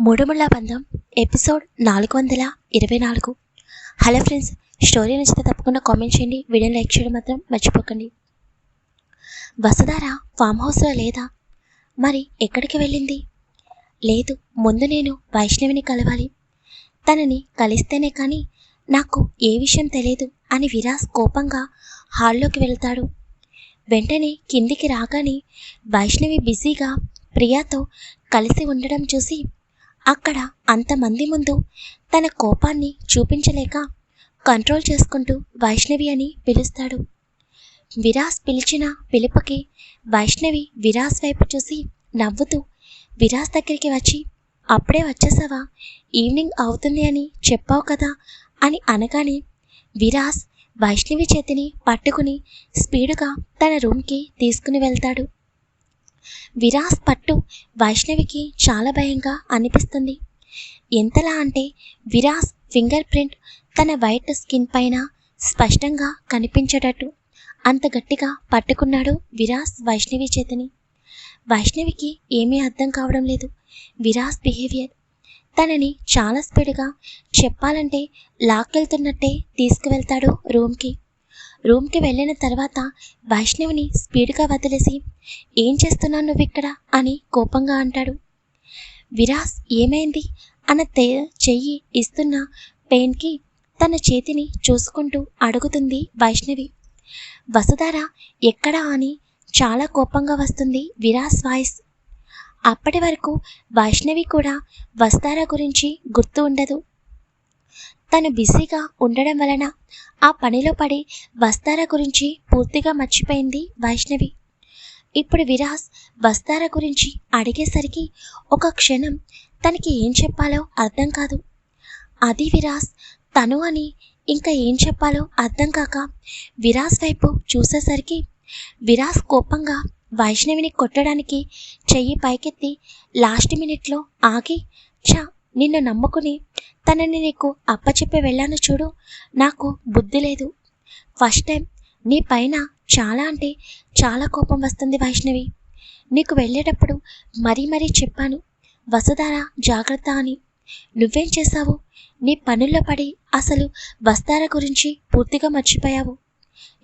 మూడుముళ్ళ బంధం ఎపిసోడ్ నాలుగు వందల ఇరవై నాలుగు. హలో ఫ్రెండ్స్ స్టోరీ నచ్చితే తప్పకుండా కామెంట్ చేయండి వీడియో లైక్ చేయడం మాత్రం మర్చిపోకండి. వసుధార ఫామ్ హౌస్లో లేదా? మరి ఎక్కడికి వెళ్ళింది? లేదు ముందు నేను వైష్ణవిని కలవాలి. తనని కలిస్తేనే కానీ నాకు ఏ విషయం తెలియదు అని విరాస్ కోపంగా హాల్లోకి వెళ్తాడు. వెంటనే కిందికి రాగానే వైష్ణవి బిజీగా ప్రియాతో కలిసి ఉండడం చూసి అక్కడ అంతమంది ముందు తన కోపాన్ని చూపించలేక కంట్రోల్ చేసుకుంటూ వైష్ణవి అని పిలుస్తాడు. విరాస్ పిలిచిన పిలుపుకి వైష్ణవి విరాస్ వైపు చూసి నవ్వుతూ విరాస్ దగ్గరికి వచ్చి అప్పుడే వచ్చేసావా? ఈవినింగ్ అవుతుంది అని చెప్పావు కదా? అని అనగానే విరాస్ వైష్ణవి చేతిని పట్టుకుని స్పీడుగా తన రూమ్కి తీసుకుని వెళ్తాడు. విరాస్ పట్టు వైష్ణవికి చాలా భయంగా అనిపిస్తుంది. ఎంతలా అంటే విరాస్ ఫింగర్ ప్రింట్ తన వైట్ స్కిన్ పైన స్పష్టంగా కనిపించేటట్టు అంత గట్టిగా పట్టుకున్నాడు విరాస్ వైష్ణవి చేతిని. వైష్ణవికి ఏమీ అర్థం కావడం లేదు. విరాస్ బిహేవియర్ తనని చాలా స్పీడ్గా చెప్పాలంటే లాక్కెళ్తున్నట్టే తీసుకువెళ్తాడు రూమ్కి. రూమ్కి వెళ్ళిన తర్వాత వైష్ణవిని స్పీడ్గా వదిలేసి ఏం చేస్తున్నావు నువ్వు ఇక్కడ? అని కోపంగా అంటాడు. విరాస్ ఏమైంది? అన్న తే చెయ్యి ఇస్తున్న పెయిన్కి తన చేతిని చూసుకుంటూ అడుగుతుంది వైష్ణవి. వసుధార ఎక్కడా? అని చాలా కోపంగా వస్తుంది విరాస్ వాయిస్. అప్పటి వరకు వైష్ణవి కూడా వస్తారా గురించి గుర్తు ఉండదు. తను బిజీగా ఉండడం వలన ఆ పనిలో పడి వస్తారా గురించి పూర్తిగా మర్చిపోయింది వైష్ణవి. ఇప్పుడు విరాస్ వస్తారా గురించి అడిగేసరికి ఒక క్షణం తనకి ఏం చెప్పాలో అర్థం కాదు. అది విరాస్ తను అని ఇంకా ఏం చెప్పాలో అర్థం కాక విరాస్ వైపు చూసేసరికి విరాస్ కోపంగా వైష్ణవిని కొట్టడానికి చెయ్యి పైకెత్తి లాస్ట్ మినిట్లో ఆగి చా నిన్ను నమ్ముకుని తనని నీకు అప్పచెప్పి వెళ్ళాను చూడు. నాకు బుద్ధి లేదు. ఫస్ట్ టైం నీ పైన చాలా అంటే చాలా కోపం వస్తుంది వైష్ణవి. నీకు వెళ్ళేటప్పుడు మరీ మరీ చెప్పాను వసుధార జాగ్రత్త అని. నువ్వేం చేశావు? నీ పనుల్లో పడి అసలు వస్తార గురించి పూర్తిగా మర్చిపోయావు.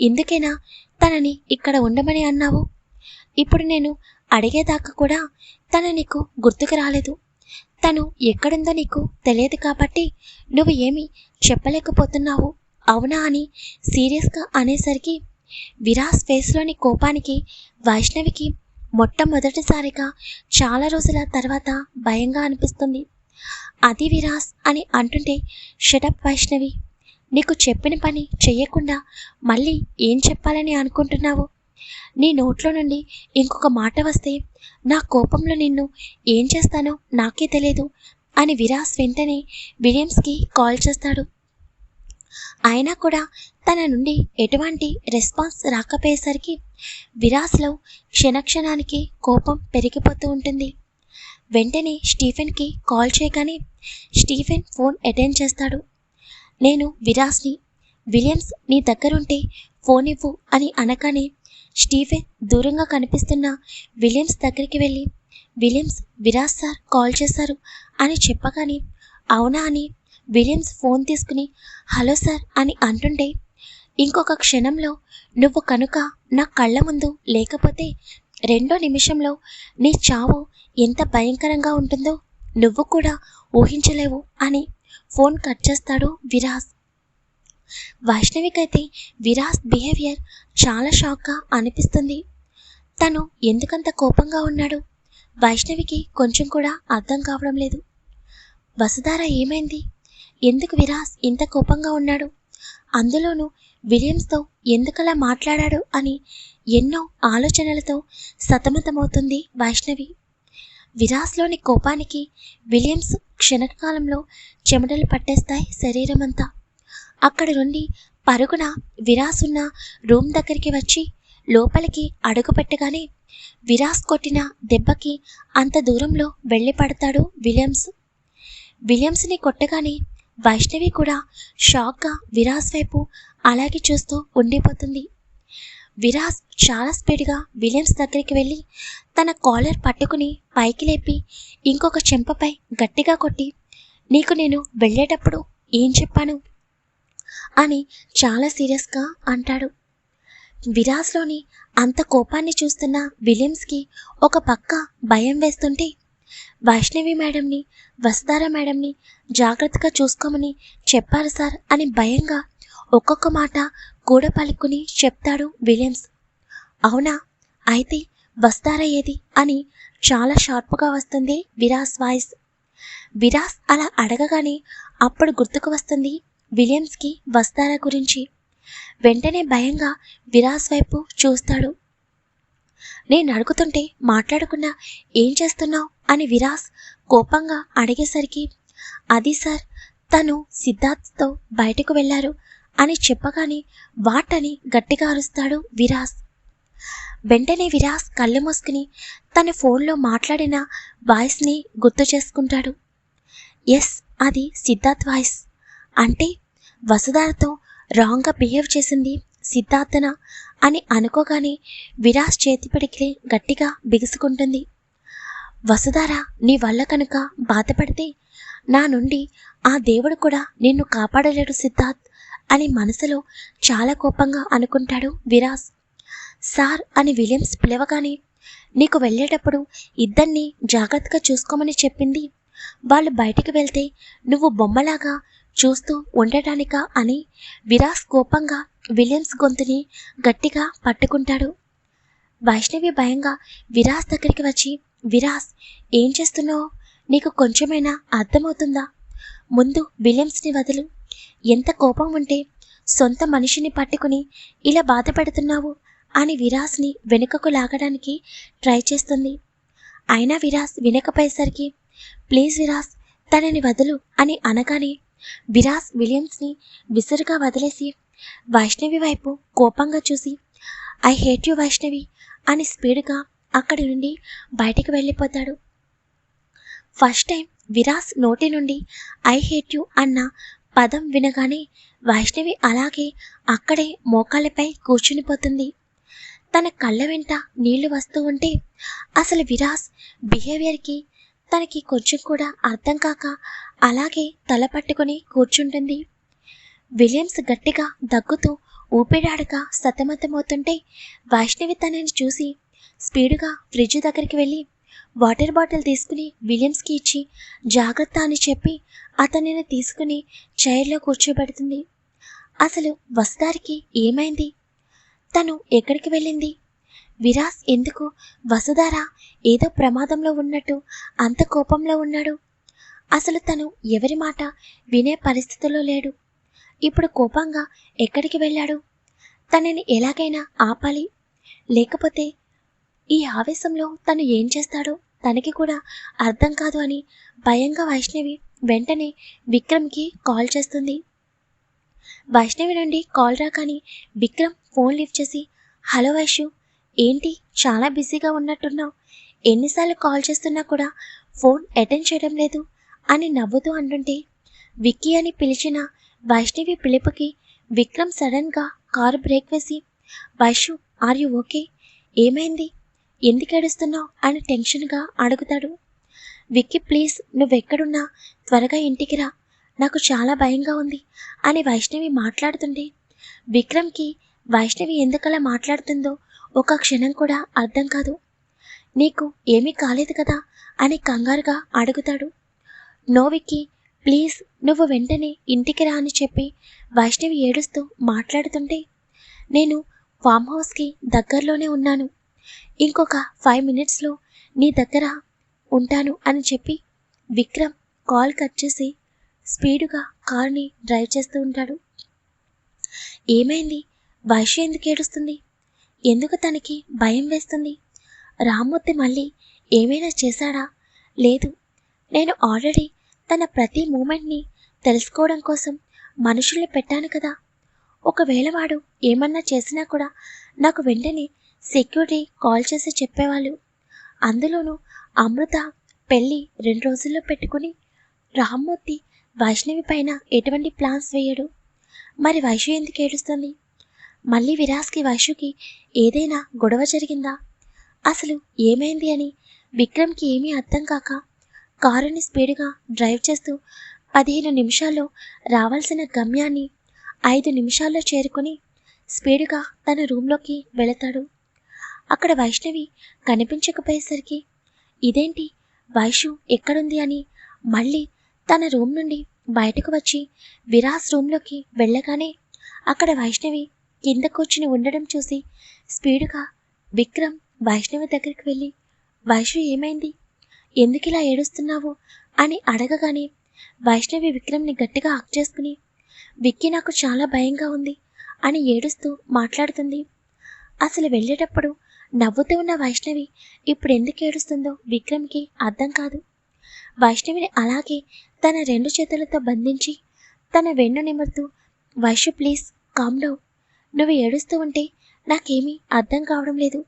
ఎందుకైనా తనని ఇక్కడ ఉండమని అన్నావు? ఇప్పుడు నేను అడిగేదాకా కూడా తన నీకు గుర్తుకు రాలేదు. తను ఎక్కడుందో నీకు తెలియదు కాబట్టి నువ్వు ఏమి చెప్పలేకపోతున్నావు. అవునా అని సీరియస్గా అనేసరికి విరాస్ ఫేస్లోని కోపానికి వైష్ణవికి మొట్టమొదటిసారిగా చాలా రోజుల తర్వాత భయంగా అనిపిస్తుంది. అది విరాస్ అని అంటుంటే షటప్ వైష్ణవి నీకు చెప్పిన పని చెయ్యకుండా మళ్ళీ ఏం చెప్పాలని అనుకుంటున్నావు? నీ నోట్లో నుండి ఇంకొక మాట వస్తే నా కోపంలో నిన్ను ఏం చేస్తానో నాకే తెలియదు అని విరాస్ వెంటనే విలియమ్స్కి కాల్ చేస్తాడు. అయినా కూడా తన నుండి ఎటువంటి రెస్పాన్స్ రాకపోయేసరికి విరాస్లో క్షణక్షణానికి కోపం పెరిగిపోతూ ఉంటుంది. వెంటనే స్టీఫెన్కి కాల్ చేయగానే స్టీఫెన్ ఫోన్ అటెండ్ చేస్తాడు. నేను విరాస్ని విలియమ్స్ నీ దగ్గరుంటే ఫోన్ ఇవ్వు అని అనగానే స్టీఫెన్ దూరంగా కనిపిస్తున్న విలియమ్స్ దగ్గరికి వెళ్ళి విలియమ్స్ విరాజ్ సార్ కాల్ చేశారు అని చెప్పగానే అవునా అని విలియమ్స్ ఫోన్ తీసుకుని హలో సార్ అని అంటుంటే ఇంకొక క్షణంలో నువ్వు కనుక నా కళ్ళ ముందు లేకపోతే రెండో నిమిషంలో నీ చావు ఎంత భయంకరంగా ఉంటుందో నువ్వు కూడా ఊహించలేవు అని ఫోన్ కట్ చేస్తాడు విరాజ్. వైష్ణవికైతే విరాస్ బిహేవియర్ చాలా షాక్గా అనిపిస్తుంది. తను ఎందుకంత కోపంగా ఉన్నాడు? వైష్ణవికి కొంచెం కూడా అర్థం కావడం లేదు. వసుధార ఏమైంది? ఎందుకు విరాస్ ఇంత కోపంగా ఉన్నాడు? అందులోనూ విలియమ్స్తో ఎందుకలా మాట్లాడాడు అని ఎన్నో ఆలోచనలతో సతమతమవుతుంది వైష్ణవి. విరాస్లోని కోపానికి విలియమ్స్ క్షణకాలంలో చెమటలు పట్టేస్తాయి శరీరమంతా. అక్కడి నుండి పరుగున విరాస్ ఉన్న రూమ్ దగ్గరికి వచ్చి లోపలికి అడుగు పెట్టగానే విరాస్ కొట్టిన దెబ్బకి అంత దూరంలో వెళ్ళి పడతాడు విలియమ్స్. విలియమ్స్ని కొట్టగానే వైష్ణవి కూడా షాక్గా విరాస్ వైపు అలాగే చూస్తూ ఉండిపోతుంది. విరాస్ చాలా స్పీడ్గా విలియమ్స్ దగ్గరికి వెళ్ళి తన కాలర్ పట్టుకుని పైకి లేపి ఇంకొక చెంపపై గట్టిగా కొట్టి నీకు నేను వెళ్ళేటప్పుడు ఏం చెప్పాను? అని చాలా సీరియస్గా అంటాడు. విరాస్లోని అంత కోపాన్ని చూస్తున్న విలియమ్స్కి ఒక పక్క భయం వేస్తుంటే వైష్ణవి మేడంని వసుధార మేడంని జాగ్రత్తగా చూసుకోమని చెప్పారు సార్ అని భయంగా ఒక్కొక్క మాట కూడ పలుకుని చెప్తాడు విలియమ్స్. అవునా? అయితే వస్తారా ఏది? అని చాలా షార్ప్గా వస్తుంది విరాస్ వాయిస్. విరాస్ అలా అడగగానే అప్పుడు గుర్తుకు వస్తుంది విలియమ్స్కి వస్తారా గురించి? వెంటనే భయంగా విరాస్ వైపు చూస్తాడు. నేను అడుగుతుంటే మాట్లాడకుండా ఏం చేస్తున్నావు? అని విరాస్ కోపంగా అడిగేసరికి అది సార్ తను సిద్ధార్థ్తో బయటకు వెళ్ళారు అని చెప్పగానే వాటని గట్టిగా అరుస్తాడు విరాస్. వెంటనే విరాస్ కళ్ళు మూసుకుని తన ఫోన్లో మాట్లాడిన వాయిస్ని గుర్తు చేసుకుంటాడు. ఎస్ అది సిద్ధార్థ్ వాయిస్. అంటే వసుధారతో రాంగ్గా బిహేవ్ చేసింది సిద్ధార్థన అని అనుకోగానే విరాస్ చేతి గట్టిగా బిగుసుకుంటుంది. వసుధార నీ వల్ల కనుక బాధపడితే నా నుండి ఆ దేవుడు కూడా నిన్ను కాపాడలేడు సిద్ధార్థ్ అని మనసులో చాలా కోపంగా అనుకుంటాడు విరాస్ సార్ అని విలియమ్స్ పిలవగానే నీకు వెళ్ళేటప్పుడు ఇద్దరిని జాగ్రత్తగా చూసుకోమని చెప్పింది. వాళ్ళు బయటికి వెళ్తే నువ్వు బొమ్మలాగా చూస్తూ ఉండటానికా అని విరాస్ కోపంగా విలియమ్స్ గొంతుని గట్టిగా పట్టుకుంటాడు. వైష్ణవి భయంగా విరాస్ దగ్గరికి వచ్చి విరాస్ ఏం చేస్తున్నావు? నీకు కొంచెమైనా అర్థమవుతుందా? ముందు విలియమ్స్ని వదులు. ఎంత కోపం ఉంటే సొంత మనిషిని పట్టుకుని ఇలా బాధపడుతున్నావు? అని విరాస్ని వెనుకకు లాగడానికి ట్రై చేస్తుంది. అయినా విరాస్ వినకపోయేసరికి ప్లీజ్ విరాస్ తనని వదులు అని అనగానే విరాస్ విలియమ్స్ని విసురుగా వదిలేసి వైష్ణవి వైపు కోపంగా చూసి ఐ హేట్ యు వైష్ణవి అని స్పీడ్గా అక్కడి నుండి బయటికి వెళ్ళిపోతాడు. ఫస్ట్ టైం విరాస్ నోటి నుండి ఐ హేట్ యు అన్న పదం వినగానే వైష్ణవి అలాగే అక్కడే మోకాళ్ళపై కూర్చునిపోతుంది. తన కళ్ళ వెంట నీళ్ళు వస్తూ ఉంటే అసలు విరాస్ బిహేవియర్కి తనకి కొంచెం కూడా అర్థం కాక అలాగే తల పట్టుకుని కూర్చుంటుంది. విలియమ్స్ గట్టిగా దగ్గుతూ ఊపిరాడక సతమతమవుతుంటే వైష్ణవి తనని చూసి స్పీడుగా ఫ్రిడ్జ్ దగ్గరికి వెళ్ళి వాటర్ బాటిల్ తీసుకుని విలియమ్స్కి ఇచ్చి జాగ్రత్త అని చెప్పి అతనిని తీసుకుని చైర్లో కూర్చోబెడుతుంది. అసలు వస్తారికి ఏమైంది? తను ఎక్కడికి వెళ్ళింది? విరాస్ ఎందుకు? వసుధార ఏదో ప్రమాదంలో ఉన్నట్టు అంత కోపంలో ఉన్నాడు. అసలు తను ఎవరి మాట వినే పరిస్థితిలో లేడు. ఇప్పుడు కోపంగా ఎక్కడికి వెళ్ళాడు? తనని ఎలాగైనా ఆపాలి. లేకపోతే ఈ ఆవేశంలో తను ఏం చేస్తాడో తనకి కూడా అర్థం కాదు అని భయంగా వైష్ణవి వెంటనే విక్రమ్కి కాల్ చేస్తుంది. వైష్ణవి నుండి కాల్ రాగానే విక్రమ్ ఫోన్ లిఫ్ట్ చేసి హలో వైషు ఏంటి చాలా బిజీగా ఉన్నట్టున్నావు. ఎన్నిసార్లు కాల్ చేస్తున్నా కూడా ఫోన్ అటెండ్ చేయడం లేదు అని నవ్వుతూ అంటుంటే విక్కీ అని పిలిచిన వైష్ణవి పిలుపుకి విక్రమ్ సడన్గా కారు బ్రేక్ వేసి వైషు ఆర్ యు ఓకే? ఏమైంది? ఎందుకు ఏడుస్తున్నావు? అని టెన్షన్గా అడుగుతాడు. విక్కీ ప్లీజ్ నువ్వెక్కడున్నా? త్వరగా ఇంటికి రా. నాకు చాలా భయంగా ఉంది అని వైష్ణవి మాట్లాడుతుండే విక్రమ్కి వైష్ణవి ఎందుకలా మాట్లాడుతుందో ఒక క్షణం కూడా అర్థం కాదు. నీకు ఏమీ కాలేదు కదా? అని కంగారుగా అడుగుతాడు. నోవికి ప్లీజ్ నువ్వు వెంటనే ఇంటికి రా అని చెప్పి వైష్ణవి ఏడుస్తూ మాట్లాడుతుంటే నేను ఫామ్ హౌస్కి దగ్గరలోనే ఉన్నాను. ఇంకొక ఫైవ్ మినిట్స్లో నీ దగ్గర ఉంటాను అని చెప్పి విక్రమ్ కాల్ కట్ చేసి స్పీడుగా కార్ని డ్రైవ్ చేస్తూ ఉంటాడు. ఏమైంది? వైశ్య ఎందుకు ఏడుస్తుంది? ఎందుకు తనకి భయం వేస్తుంది? రామ్మూర్తి మళ్ళీ ఏమైనా చేశాడా? లేదు. నేను ఆల్రెడీ తన ప్రతి మూమెంట్ని తెలుసుకోవడం కోసం మనుషుల్ని పెట్టాను కదా. ఒకవేళ వాడు ఏమన్నా చేసినా కూడా నాకు వెంటనే సెక్యూరిటీ కాల్ చేసి చెప్పేవాళ్ళు. అందులోనూ అమృత పెళ్ళి రెండు రోజుల్లో పెట్టుకుని రామ్మూర్తి వైష్ణవి పైన ఎటువంటి ప్లాన్స్ వేయడు. మరి వైష్ణవి ఎందుకు ఏడుస్తుంది? మళ్ళీ విరాస్కి వైషుకి ఏదైనా గొడవ జరిగిందా? అసలు ఏమైంది అని విక్రమ్కి ఏమీ అర్థం కాక కారుని స్పీడ్గా డ్రైవ్ చేస్తూ పదిహేను నిమిషాల్లో రావాల్సిన గమ్యాన్ని ఐదు నిమిషాల్లో చేరుకొని స్పీడ్గా తన రూమ్లోకి వెళతాడు. అక్కడ వైష్ణవి కనిపించకపోయేసరికి ఇదేంటి? వైషు ఎక్కడుంది అని మళ్ళీ తన రూమ్ నుండి బయటకు వచ్చి విరాస్ రూమ్లోకి వెళ్ళగానే అక్కడ వైష్ణవి కింద కూర్చుని ఉండడం చూసి స్పీడుగా విక్రమ్ వైష్ణవి దగ్గరికి వెళ్ళి వైష్ణవి ఏమైంది? ఎందుకు ఇలా ఏడుస్తున్నావు? అని అడగగానే వైష్ణవి విక్రమ్ని గట్టిగా హక్ చేసుకుని విక్కీ నాకు చాలా భయంగా ఉంది అని ఏడుస్తూ మాట్లాడుతుంది. అసలు వెళ్ళేటప్పుడు నవ్వుతూ ఉన్న వైష్ణవి ఇప్పుడు ఎందుకు ఏడుస్తుందో విక్రమ్కి అర్థం కాదు. వైష్ణవిని అలాగే తన రెండు చేతులతో బంధించి తన వెన్ను నిమురుతూ వైషు ప్లీజ్ కామ్ డౌన్. నువ్వు ఏడుస్తూ ఉంటే నాకేమీ అర్థం కావడం లేదు.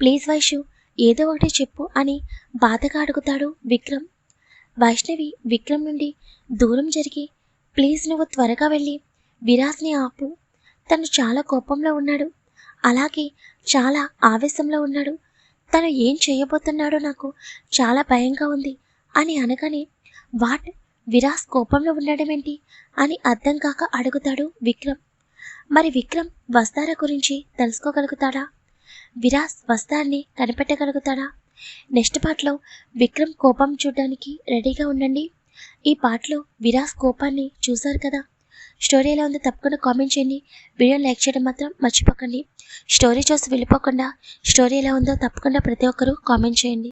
ప్లీజ్ వైషు ఏదో ఒకటి చెప్పు అని బాధగా అడుగుతాడు విక్రమ్. వైష్ణవి విక్రమ్ నుండి దూరం జరిగి ప్లీజ్ నువ్వు త్వరగా వెళ్ళి విరాస్ని ఆపు. తను చాలా కోపంలో ఉన్నాడు. అలాగే చాలా ఆవేశంలో ఉన్నాడు. తను ఏం చేయబోతున్నాడో నాకు చాలా భయంగా ఉంది అని అనగానే వాట్? విరాస్ కోపంలో ఉండడమేంటి అని అర్థం కాక అడుగుతాడు విక్రమ్. మరి విక్రమ్ వస్తారా గురించి తెలుసుకోగలుగుతాడా? విరాస్ వస్తారని కనిపెట్టగలుగుతాడా? నెక్స్ట్ పార్ట్లో విక్రమ్ కోపం చూడడానికి రెడీగా ఉండండి. ఈ పాటలో విరాస్ కోపాన్ని చూశారు కదా? స్టోరీ ఎలా ఉందో తప్పకుండా కామెంట్ చేయండి. వీడియో లైక్ చేయడం మాత్రం మర్చిపోకండి. స్టోరీ చూసి వెళ్ళిపోకుండా స్టోరీ ఎలా ఉందో తప్పకుండా ప్రతి ఒక్కరూ కామెంట్ చేయండి.